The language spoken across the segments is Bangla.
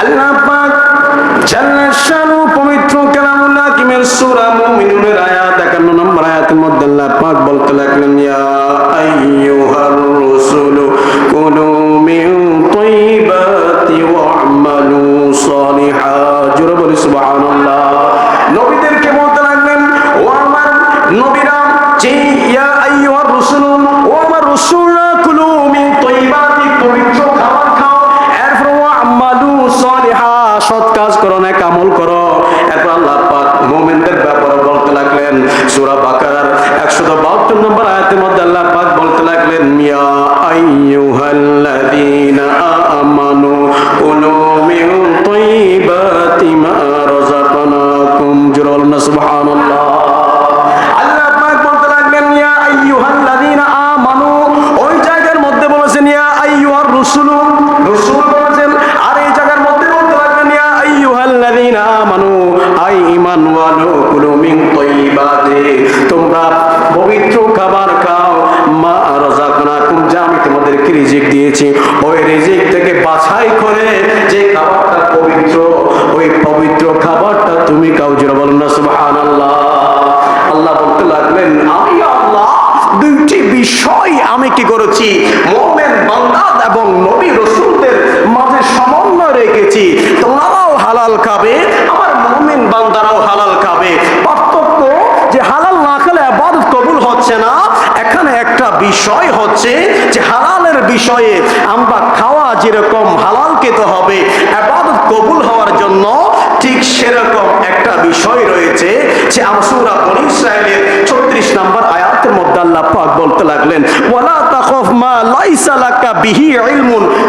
আল্লাহ পাক জাল্লা শানু পবিত্র কালামুল্লাহ কিমের সূরা মুমিনুনের আয়াত 51 নম্বর আয়াতের মধ্যে আল্লাহ পাক বলতে লাগলেন রাসূলু ও আমার নবীরা, যে রাসূলু, ও আমার রাসূলরা 172 নম্বর আয়াতের মধ্যে আল্লাহ পাক বলতে লাগলেন মিয়া আইয়ুহাল্লাযীনা আমি কি করেছি? মোমেন বান্দাদ এবং নবী রসুলদের মাঝে সমন্বয় রেখেছি। তোমরাও হালাল খাবে, আমার মোমেন বান্দারাও হালাল খাবে। পার্থক্য যে হালাল না খেলে আবাদত কবুল হচ্ছে না। এখানে একটা বিষয় হচ্ছে যে হালালের বিষয়ে আমরা খাওয়া যেরকম হালাল খেতে হবে আবাদত কবুল হওয়ার জন্য ঠিক সেরকম একটা বিষয় রয়েছে যে আমসুরা বনি ইসরায়েলের 36 নম্বর আয়াতের মধ্যে আল্লাহ পাক বলতে লাগলেন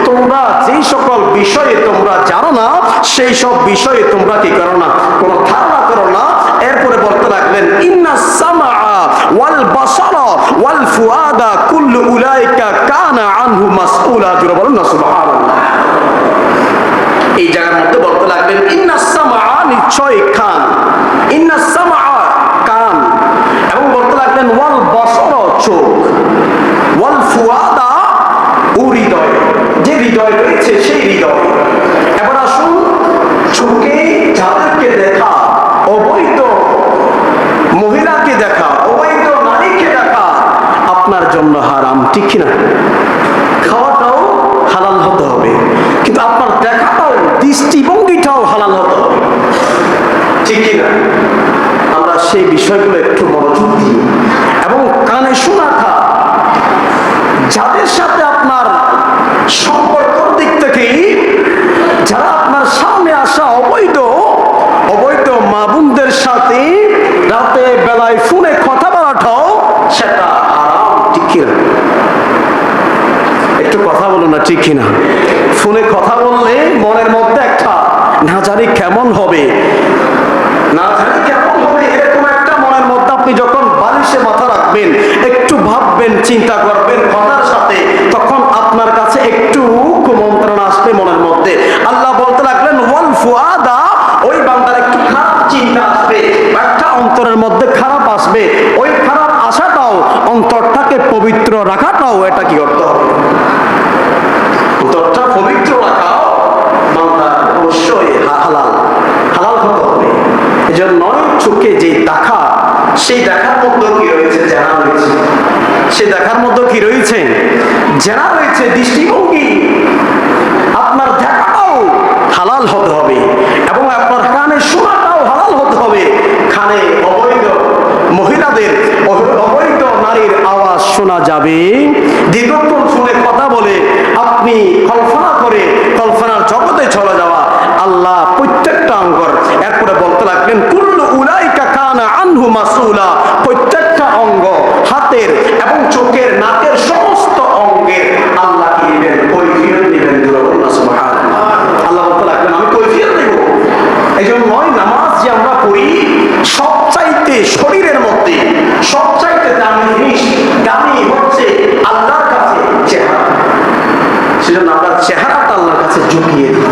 তোমরা যেই সকল বিষয়ে তোমরা জানো না, সেই সব বিষয়ে তোমরা কি করো না? কোনো ধারণা করো না। এরপরে বলতে লাগলেন এই জায়গার ইন্না নিশ্চয় কান ইন্না সামা কান এবং বলতে লাগলেন ওয়াল বসর চোখ হৃদয়। যে হৃদয় রয়েছে, সেই হৃদয়। এবার আসুন, চোখে যাদেরকে দেখা, অবৈধ মহিলাকে দেখা, অবৈধ নারীকে দেখা, আপনার জন্য হারাম, ঠিক কিনা খাওয়াটাও হালাল হতে হবে কিন্তু আপনার দেখাটাও দৃষ্টিভঙ্গিটাও হালাল হতে হবে ঠিক কিনা আমরা সেই বিষয়গুলো একটু মনোযোগ দিই এবং কানে শোনা খা যাদের সাথে আপনার সম্পর্কর দিক থেকে যারা আপনার সামনে আসা অবৈধ অবৈধ মা বোনদের সাথে রাতে বেলায় ফোনে কথা বলাটাও সেটা আরাম ঠিক কিনা একটু কথা বলো না ঠিক কিনা? ফোনে কথা বললে মনের মধ্যে একটা, না জানি কেমন হবে। না জানি কেমন হবে। এরকম একটা মনের মধ্যে আপনি যখন বালিশে মাথা রাখবেন, একটু ভাববেন, চিন্তা করবেন কথার সাথে, তখন আপনার কাছে একটু কুমন্ত্রণা আসবে মনের মধ্যে। আল্লাহ বলতে লাগলেন, ওয়াল ফুয়াদা ওই বান্দার একটু খারাপ চিন্তা আসবে, একটা অন্তরের মধ্যে খারাপ আসবে। ওই খারাপ আশাটাও, অন্তরটাকে পবিত্র রাখাটাও, এটা কি করতে হবে? অন্তরটা পবিত্র রাখাও বান্দার অবশ্যই হালাল। হালাল হতে হবে। এই জন্য চোখে যে দেখা, সেই দেখার মধ্যে কি রয়েছে? জানা রয়েছে। সে দেখার মধ্যে কি রয়েছে? জানা রয়েছে, দৃষ্টিভঙ্গি। আপনার দেখাটাও হালাল হতে হবে এবং আপনার কানে শোনাটাও হালাল হতে হবে। কানে অবৈধ মহিলাদের অবৈধ নারীর আওয়াজ শোনা যাবে। দীর্ঘক্ষণ শুনে কথা বলে মাসুলা, প্রত্যেকটা অঙ্গ হাতের এবং চোখের, নাকের সমস্ত অঙ্গের আল্লাহ কি আল্লাহ রাখবেন আমি কৈফিয়ত নেব নামাজ যে আমরা পড়ি, সবচাইতে শরীরের মধ্যে, সবচাইতে দামি দামি হচ্ছে আল্লাহর কাছে চেহারা। সেজন্য আমরা চেহারাটা আল্লাহর কাছে ঝুঁকিয়ে দিই।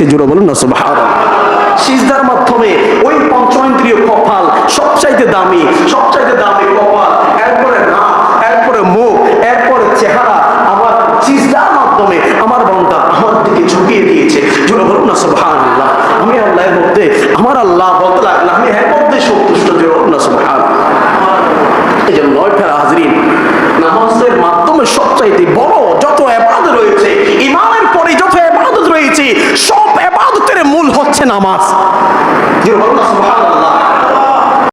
দিয়েছে জোরে বলুন না, সুবহানাল্লাহ। সিজদার মাধ্যমে ওই পঞ্চেন্দ্রিয় কপাল সবচাইতে দামি সবচাইতে দামি কপাল। এরপরে না এরপরে মুখ, এরপরে চেহারা আমার সিজদার মাধ্যমে আমার বান্দা আমার দিকে ঝুঁকিয়ে দিয়েছে। জোরে বলুন না, সুবহানাল্লাহ। আমি আল্লাহর মধ্যে, আমার আল্লাহ বলতে লাগলাম, আমি এর মধ্যে সন্তুষ্ট, জোরে বলুন না, সুবহানাল্লাহ। এই যে নয় ফেরা হাজরিন, নামাজের মাধ্যমে সবচাইতে বড় নামাজ।